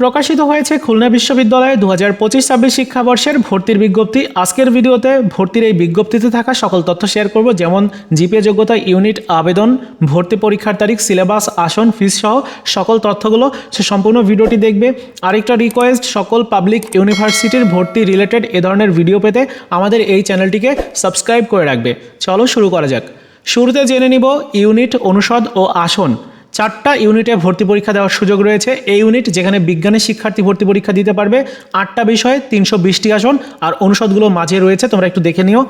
প্রকাশিত হয়েছে খুলনা বিশ্ববিদ্যালয়ে দু হাজার পঁচিশ ছাব্বিশ শিক্ষাবর্ষের ভর্তির বিজ্ঞপ্তি। আজকের ভিডিওতে ভর্তির এই বিজ্ঞপ্তিতে থাকা সকল তথ্য শেয়ার করব, যেমন জিপিএ যোগ্যতা ইউনিট, আবেদন, ভর্তি পরীক্ষার তারিখ, সিলেবাস, আসন, ফিস সহ সকল তথ্যগুলো। সে সম্পূর্ণ ভিডিওটি দেখবে। আরেকটা রিকোয়েস্ট সকল পাবলিক ইউনিভার্সিটির ভর্তি রিলেটেড এ ধরনের ভিডিও পেতে আমাদের এই চ্যানেলটিকে সাবস্ক্রাইব করে রাখবে। চলো শুরু করা যাক। শুরুতে জেনে নিব ইউনিট, অনুষদ ও আসন। চারটা ইউনিটে ভর্তি পরীক্ষা দেওয়ার সুযোগ রয়েছে। এই ইউনিট যেখানে বিজ্ঞানের শিক্ষার্থী ভর্তি পরীক্ষা দিতে পারবে, আটটা বিষয়ে তিনশো বিশটি আসন আর অনুষদগুলো মাঝে রয়েছে, তোমরা একটু দেখে নিও।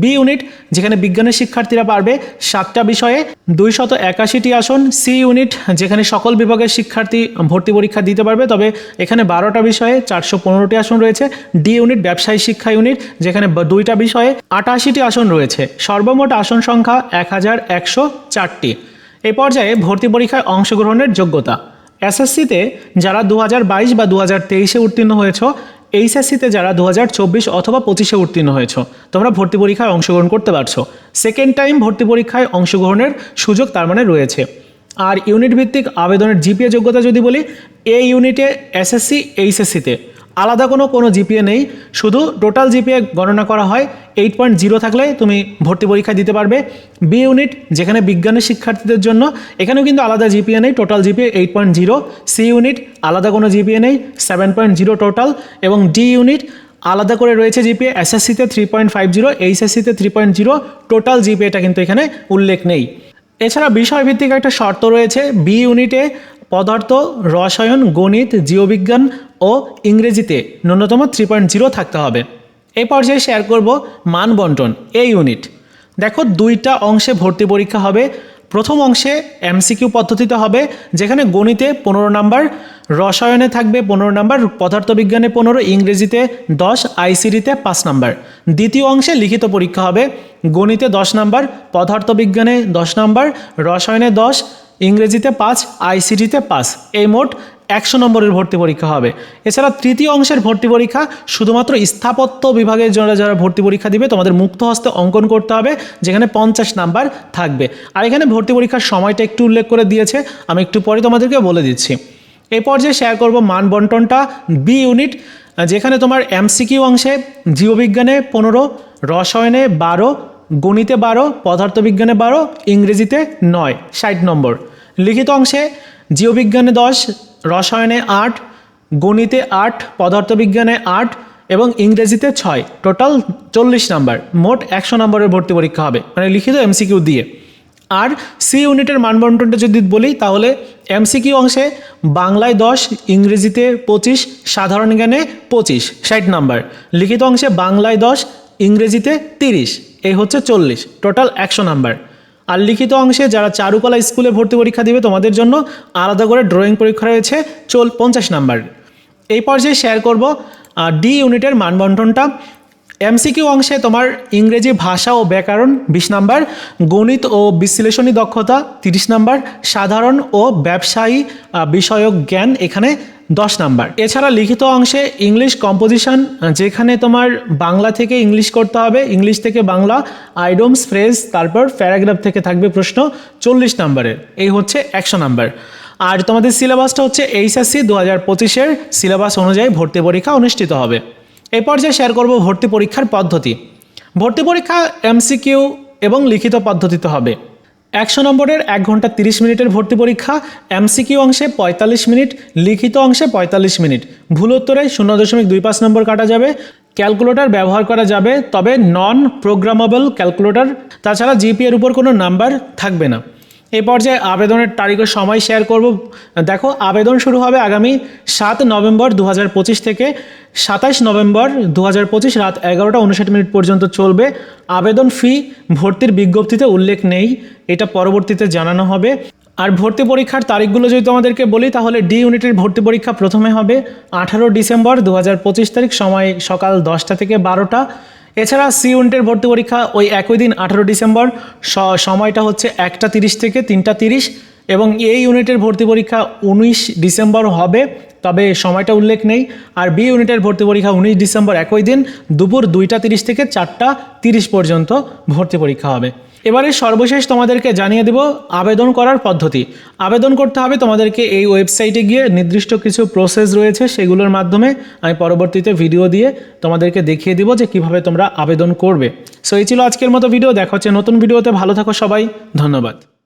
বি ইউনিট যেখানে বিজ্ঞানের শিক্ষার্থীরা পারবে সাতটা বিষয়ে দুইশত একাশিটি আসন। সি ইউনিট যেখানে সকল বিভাগের শিক্ষার্থী ভর্তি পরীক্ষা দিতে পারবে, তবে এখানে বারোটা বিষয়ে চারশো পনেরোটি আসন রয়েছে। ডি ইউনিট ব্যবসায়ী শিক্ষা ইউনিট যেখানে দুইটা বিষয়ে আটাশিটি আসন রয়েছে। সর্বমোট আসন সংখ্যা এক হাজার একশো চারটি। এই পর্যায়ে ভর্তি পরীক্ষায় অংশগ্রহণের যোগ্যতা। এসএসসিতে যারা দু বাইশ বা দু হাজার তেইশে উত্তীর্ণ হয়েছ, এইচএসসিতে যারা দু হাজার চব্বিশ অথবা পঁচিশে উত্তীর্ণ হয়েছ, তোমরা ভর্তি পরীক্ষায় অংশগ্রহণ করতে পারছ। সেকেন্ড টাইম ভর্তি পরীক্ষায় অংশগ্রহণের সুযোগ তার মানে রয়েছে। আর ইউনিট ভিত্তিক আবেদনের জিপিএ যোগ্যতা যদি বলি এই ইউনিটে এসএসসি, এইচএসসিতে। আলাদা কোনো কোনো জিপিএ নেই। শুধু টোটাল জিপিএ গণনা করা হয় এইট পয়েন্ট জিরো থাকলে তুমি ভর্তি পরীক্ষা দিতে পারবে। বি ইউনিট যেখানে বিজ্ঞানের শিক্ষার্থীদের জন্য, এখানেও কিন্তু আলাদা জিপিএ নেই total GPA eight point zero C unit আলাদা কোনো জিপিএ নেই সেভেন পয়েন্ট জিরো টোটাল এবং ডি ইউনিট আলাদা করে রয়েছে জিপিএ এসএসসিতে থ্রি পয়েন্ট ফাইভ জিরো এইচএসসিতে থ্রি পয়েন্ট জিরো টোটাল জিপিএটা কিন্তু এখানে উল্লেখ নেই। এছাড়া বিষয়ভিত্তিক একটা শর্ত রয়েছে বি ইউনিটে পদার্থ, রসায়ন, গণিত, জীববিজ্ঞান ও ইংরেজিতে ন্যূনতম থ্রি পয়েন্ট জিরো থাকতে হবে। এই পর্যায়ে শেয়ার করব মান বন্টন এ ইউনিট দেখো দুইটা অংশে ভর্তি পরীক্ষা হবে। প্রথম অংশে এমসিকিউ পদ্ধতিতে হবে, যেখানে গণিতে পনেরো নাম্বার, রসায়নে থাকবে পনেরো নাম্বার, পদার্থবিজ্ঞানে পনেরো, ইংরেজিতে দশ আইসিডিতে পাঁচ নাম্বার। দ্বিতীয় অংশে লিখিত পরীক্ষা হবে, গণিতে দশ নাম্বার, পদার্থবিজ্ঞানে দশ নাম্বার, রসায়নে দশ ইংরেজিতে পাঁচ আইসিটিতে পাঁচ এই মোট একশো নম্বরের ভর্তি পরীক্ষা হবে। এছাড়া তৃতীয় অংশের ভর্তি পরীক্ষা শুধুমাত্র স্থাপত্য বিভাগের জন্য যারা ভর্তি পরীক্ষা দিবে, তোমাদের মুক্ত হস্তে অঙ্কন করতে হবে, যেখানে পঞ্চাশ নাম্বার থাকবে। আর এখানে ভর্তি পরীক্ষার সময়টা একটু উল্লেখ করে দিয়েছে, আমি একটু পরে তোমাদেরকে বলে দিচ্ছি। এই পর্যায়ে শেয়ার করব মান বন্টনটা বি ইউনিট যেখানে তোমার এমসিকিউ অংশে, জীববিজ্ঞানে পনেরো, রসায়নে বারো গণিতে বারো, পদার্থবিজ্ঞানে বারো, ইংরেজিতে নয়। ষাট নম্বর। লিখিত অংশে জীববিজ্ঞানে দশ, রসায়নে আট, গণিতে আট, পদার্থবিজ্ঞানে আট এবং ইংরেজিতে ছয়। টোটাল চল্লিশ নাম্বার। মোট একশো নম্বরের ভর্তি পরীক্ষা হবে। মানে লিখিত এমসিকিউ দিয়ে। আর সি ইউনিটের মানবন্টনটা যদি বলি, তাহলে এমসিকিউ অংশে বাংলায় দশ, ইংরেজিতে পঁচিশ, সাধারণ জ্ঞানে পঁচিশ। ষাট নাম্বার। লিখিত অংশে বাংলায় দশ ইংরেজিতে তিরিশ এই হচ্ছে চল্লিশ, টোটাল একশো নাম্বার। আর লিখিত অংশে যারা চারুকলা স্কুলে ভর্তি পরীক্ষা দিবে, তোমাদের জন্য আলাদা করে ড্রয়িং পরীক্ষা রয়েছে চল, পঞ্চাশ নাম্বার। এই পর্যায়ে শেয়ার করব ডি ইউনিটের মানবন্টনটা। এমসিকিউ অংশে তোমার ইংরেজি ভাষা ও ব্যাকরণ বিশ নাম্বার, গণিত ও বিশ্লেষণী দক্ষতা তিরিশ নাম্বার, সাধারণ ও ব্যবসায়ী বিষয়ক জ্ঞান এখানে দশ নাম্বার। এছাড়া লিখিত অংশে ইংলিশ কম্পোজিশন যেখানে তোমার বাংলা থেকে ইংলিশ করতে হবে, ইংলিশ থেকে বাংলা, আইডমস, ফ্রেজ, তারপর প্যারাগ্রাফ থেকে থাকবে প্রশ্ন চল্লিশ নাম্বারের এই হচ্ছে একশো নাম্বার। আর তোমাদের সিলেবাসটা হচ্ছে এইচএসসি দু হাজার পঁচিশের সিলেবাস অনুযায়ী ভর্তি পরীক্ষা অনুষ্ঠিত হবে। এই পর্যায়ে শেয়ার করব ভর্তি পরীক্ষার পদ্ধতি। ভর্তি পরীক্ষা এমসিকিউ এবং লিখিত পদ্ধতিতে হবে। একশো নম্বরের এক ঘণ্টা তিরিশ মিনিটের ভর্তি পরীক্ষা এমসিকিউ অংশে পঁয়তাল্লিশ মিনিট, লিখিত অংশে পঁয়তাল্লিশ মিনিট। ভুল উত্তরে শূন্য দশমিক দুই পাঁচ নম্বর কাটা যাবে, ক্যালকুলেটর ব্যবহার করা যাবে, তবে নন প্রোগ্রামেবল ক্যালকুলেটর তাছাড়া জিপিএর উপর কোনো নাম্বার থাকবে না। এই পর্যায়ে আবেদনের তারিখ ও সময় শেয়ার করব। দেখো, আবেদন শুরু হবে আগামী সাত নভেম্বর দু পঁচিশ থেকে সাতাশ নভেম্বর দু পঁচিশ রাত এগারোটা উনষাট মিনিট পর্যন্ত চলবে। আবেদন ফি ভর্তির বিজ্ঞপ্তিতে উল্লেখ নেই, এটা পরবর্তীতে জানানো হবে। আর ভর্তি পরীক্ষার তারিখগুলো যদি তোমাদেরকে বলি, তাহলে ডি ইউনিটের ভর্তি পরীক্ষা প্রথমে হবে আঠারো ডিসেম্বর দু হাজার পঁচিশ তারিখ, সময় সকাল দশটা থেকে বারোটা। এছাড়া সি ইউনিটের ভর্তি পরীক্ষা ওই একই দিন আঠারো ডিসেম্বর সময়টা হচ্ছে একটা তিরিশ থেকে তিনটা তিরিশ এবং এই ইউনিটের ভর্তি পরীক্ষা উনিশ ডিসেম্বর হবে, তবে সময়টা উল্লেখ নেই। আর বি ইউনিটের ভর্তি পরীক্ষা উনিশ ডিসেম্বর একই দিন, দুপুর দুইটা তিরিশ থেকে চারটা তিরিশ পর্যন্ত ভর্তি পরীক্ষা হবে। এবারে সর্বশেষ তোমাদেরকে জানিয়ে দেব আবেদন করার পদ্ধতি। আবেদন করতে হবে তোমাদেরকে এই ওয়েবসাইটে গিয়ে নির্দিষ্ট কিছু প্রসেস রয়েছে সেগুলোর মাধ্যমে। আমি পরবর্তীতে ভিডিও দিয়ে তোমাদেরকে দেখিয়ে দিব যে কীভাবে তোমরা আবেদন করবে। সো এই ছিল আজকের মতো ভিডিও দেখা হচ্ছে নতুন ভিডিওতে ভালো থাকো সবাই। ধন্যবাদ।